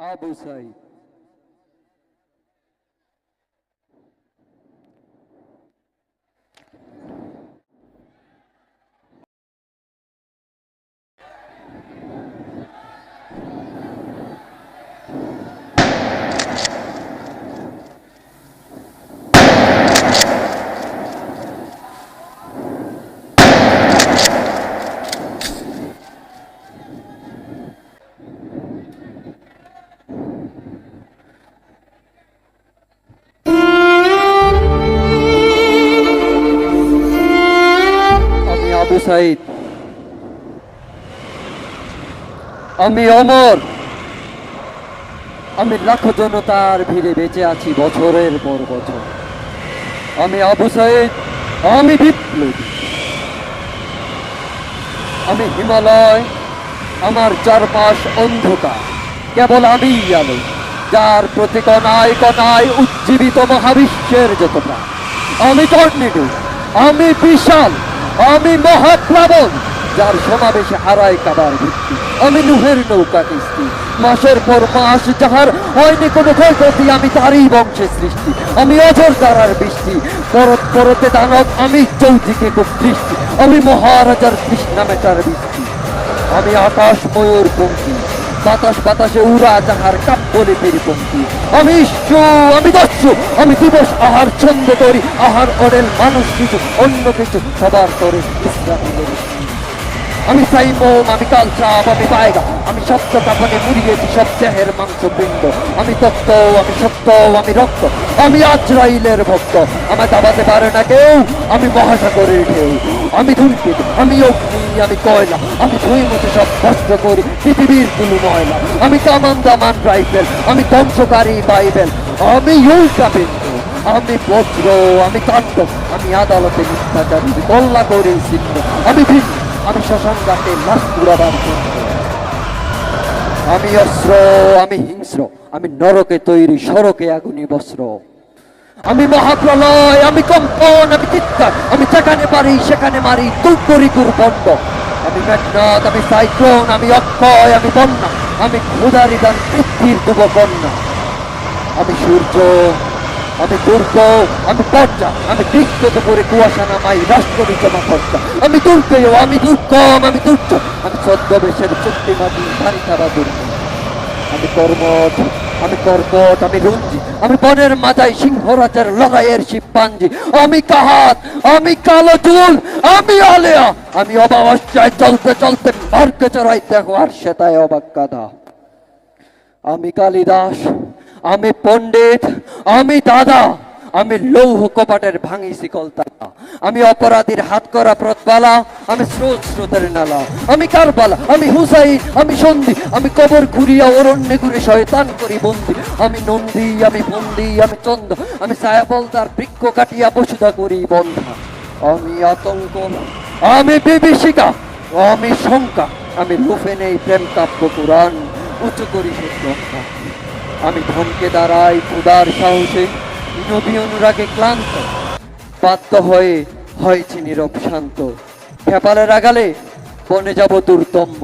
আবু সাইদ। আমি অমর। আমি লাখো জনতার ভিড়ে বেঁচে আছি বছরের পর বছর। আমি আবু সাইদ, আমি বিপ্লবী। আমি হিমালয়, আমার চারপাশ অন্ধকার। কেবল আমি আলো, যার প্রতি কণায় কণায় উজ্জীবিত মহাবিশ্বের যত প্রাণ। আমি টর্নেডো, আমি বিশাল। আমি মহাপ্লাবন যার সমাবেশে হারায় কাবার ভিত্তি। আমি নুহের নৌকা কিস্তি মাসের পর মাস যাহার হয়নি কোনো ক্ষয়ক্ষতি, আমি তারই বংশে সৃষ্টি। আমি অজর দ্বারার বৃষ্টি। পরত পরতে দানব, আমি চৌদিকে খুব দৃষ্টি আমি মহারাজার কৃষ্ণা মেটার বৃষ্টি। আমি আকাশ ময়ূর পঙ্কি বাতাস বাতাসে উড়া যাহার কাব্য লিপির পঙ্কি আমি ঈশ্ব, আমি দস্যু, আমি দিবস, আহার ছন্দ করি, আহার অডেল মানুষ কিছু, অন্য কিছু সবার ইসলামের আমি সাইমোম, আমি কালচাপ, আমি পায়গা, আমি সত্য কাপনে মুড়িয়েছি সব দেহের মাংস পিণ্ড আমি তত্ত্ব আমি সত্য আমি রক্ত, আমি আজরাইলের ভক্ত। আমায় দাবাতে পারে না কেউ, আমি মহাসাগরের ঢেউ। আমি ধূমকেত, আমি অগ্নি আমি কয়লা, আমি ধুই মতো সব ভস্ম করি, পৃথিবীর কুলু ময়লা। আমি কামান দামান রাইফেল, আমি ধ্বংসকারী বাইবেল। আমি বিন্দু, আমি বজ্র, আমি কাণ্ড, আমি আদালতে মিথ্যাচারী কল্লা করে সিদ্ধ আমি ভিন্ন আমি শ্মশান লাশ পুরাবার। আমি অস্ত্র, আমি হিংস্র, আমি নরকে তৈরি সড়কে আগুনি বস্ত্র। আমি মহাপ্রলয়, আমি কম্পন, আমি চিৎকার। আমি যেখানে পারি, সেখানে মারি। তুলকরি কুরবন্ড আমি মেঘনাথ আমি সাইক্লোন, আমি অক্ষয়, আমি বন্যা। আমি ক্ষুদারি দান পৃথিবীর দুবকন্যা আমি সূর্য, আমি দুর্গ, আমি পর্যা। আমি বৃক্ষ করে কুয়াশা নামাই রাষ্ট্র বিজমা কর্তা আমি দুর্গেয়, আমি দুর্গম, আমি দুর্য আমি ছদ্মবেশের চুক্তিমাদি ভারিতারা দুর্গ আমি কর্মঠ আমি কর্কট আমি রঞ্জি আমি বনের মাথায় সিংহরাজের লড়াইয়ের শিবপাঞ্জি আমি কাহাত, আমি কালো চুল, আমি আলেয়া, আমি অবাবস্যায় চলতে চলতে মার্কে চড়াই দেখো আর সেটাই অবাক কাদা আমি কালিদাস, আমি পণ্ডিত, আমি দাদা। আমি লৌহ কপাটের ভাঙি শিকলতা আমি অপরাধীর হাত করা প্রতবালা, আমি স্রোত স্রোতের নালা। আমি কারবালা, আমি হুসাইন, আমি সন্ধি, আমি কবর ঘুরিয়া অরণ্যে ঘুরে শয়তান করি বন্দি। আমি নন্দী, আমি বন্দি, আমি চন্দ আমি ছায়াবলদার বৃক্ষ কাটিয়া বসুধা করি বন্ধা। আমি আতঙ্ক আমি বিভীষিকা, আমি শঙ্কা, আমি লুফে নেই প্রেম কাব্য পুরাণ, উঁচু করি সত্যঙ্কা আমি ধনকে দাঁড়াই ক্ষুদার সাহসে নবী অনুরাগে ক্লান্ত বাধ্য হয়ে হয়েছে নীরব শান্ত। খেপালের আগালে বনে যাব দুর্দম্য।